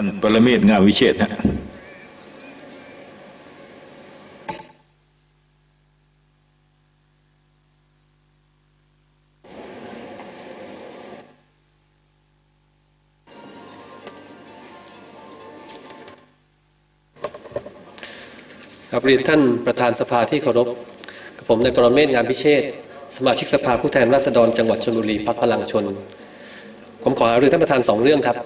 ท่านปรเมศงามวิเชษฮะครับเรียนท่านประธานสภาที่เคารพกับผมในายปรเมศงานพิเชษสมาชิกสภาผู้แทนราษฎรจังหวัดชลบุรีพักพลังชน ผมขอหารือท่านประธานสองเรื่องครับ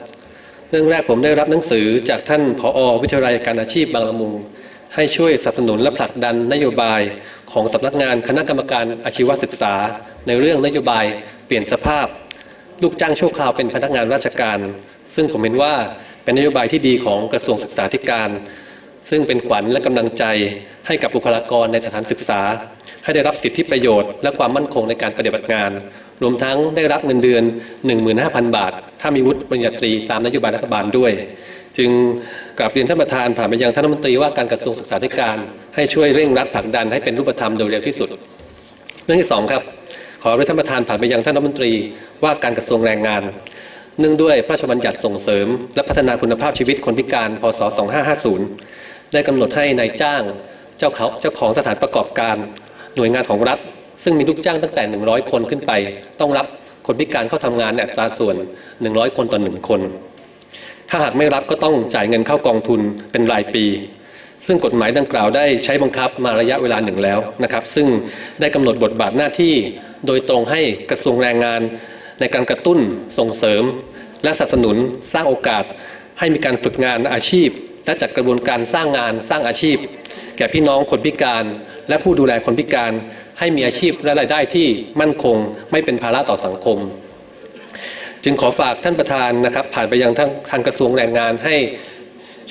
เรื่องแรกผมได้รับหนังสือจากท่านผอวิทยาลัยการอาชีพบางละมุง ให้ช่วยสนับสนุนและผลักดันนโยบายของสำนักงานคณะกรรมการอาชีวศึกษา ในเรื่องนโยบายเปลี่ยนสภาพ ลูกจ้างชั่วคราวเป็นพนักงานราชการ ซึ่งผมเห็นว่าเป็นนโยบายที่ดีของกระทรวงศึกษาธิการ ซึ่งเป็นขวัญและกำลังใจให้กับบุคลากรในสถานศึกษา ให้ได้รับสิทธิประโยชน์และความมั่นคงในการปฏิบัติงาน รวมทั้งได้รับเงินเดือน 15,000 บาท ถ้ามีวุฒิปริญญาตรีตามนโยบายรัฐบาลด้วย จึงกราบเรียนท่านประธานผ่านไปยังท่านรัฐมนตรีว่าการกระทรวงศึกษาธิการ ให้ช่วยเร่งรัดผลักดันให้เป็นรูปธรรมโดยเร็วที่สุด เรื่องที่สองครับขอเรียนท่านประธานผ่านไปยังท่านรัฐมนตรีว่าการกระทรวงแรงงานเนื่องด้วยพระราชบัญญัติส่งเสริม และพัฒนาคุณภาพชีวิตคนพิการ พศ 2550 ได้กำหนดให้ในายจ้างเจ้าเขาเจ้าของสถานประกอบการ หน่วยงานของรัฐ ซึ่งมีลูกจ้างตั้งแต่ 100 คนขึ้นไป ต้องรับคนพิการเข้าทำงานในอัตราส่วน 100 คนต่อ1คน ถ้าหากไม่รับก็ต้องจ่ายเงินเข้ากองทุนเป็นรายปี ซึ่งกฎหมายดังกล่าวได้ใช้บังคับมาระยะเวลาหนึ่งแล้วนะครับซึ่งได้กำหนดบทบาทหน้าที่ โดยตรงให้กระทรวงแรงงาน ในการกระตุ้นส่งเสริม และสนับสนุนสร้างโอกาสให้มีการฝึกงานอาชีพ และจัดกระบวนการสร้างงานสร้างอาชีพ แก่พี่น้องคนพิการ และผู้ดูแลคนพิการให้มีอาชีพและรายได้ที่มั่นคง ไม่เป็นภาระต่อสังคม จึงขอฝากท่านประธานนะครับ ผ่านไปยังทางทางกระทรวงแรงงานให้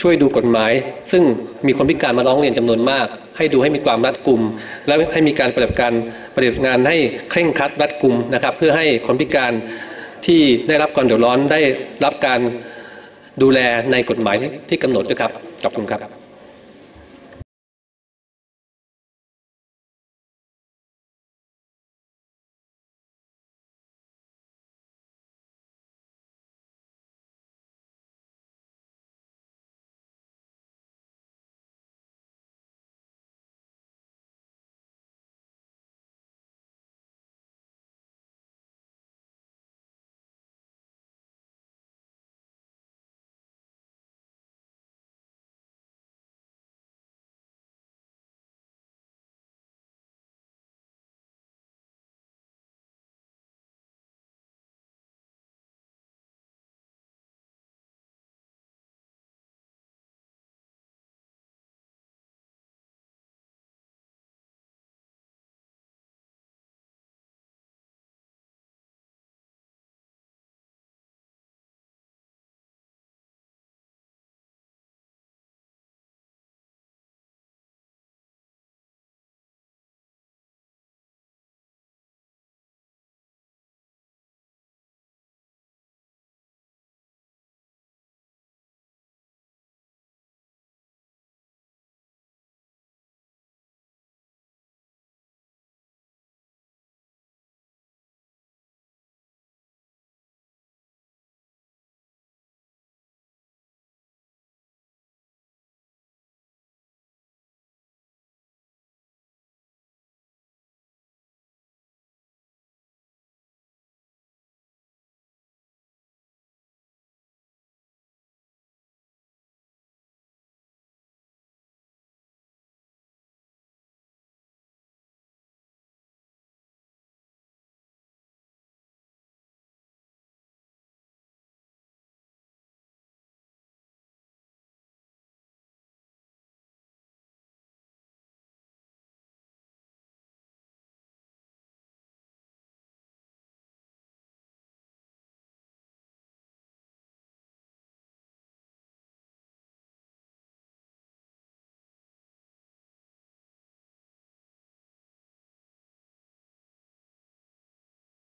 ช่วยดูกฎหมาย ซึ่งมีคนพิการมาร้องเรียนจำนวนมาก ให้ดูให้มีความรัดกุม และให้มีการปฏิบัติการปฏิบัติงานให้เคร่งครัดรัดกุมนะครับ เพื่อให้คนพิการที่ได้รับความเดือดร้อนได้รับการ ดูแลในกฎหมายที่กำหนดด้วยครับ ขอบคุณครับ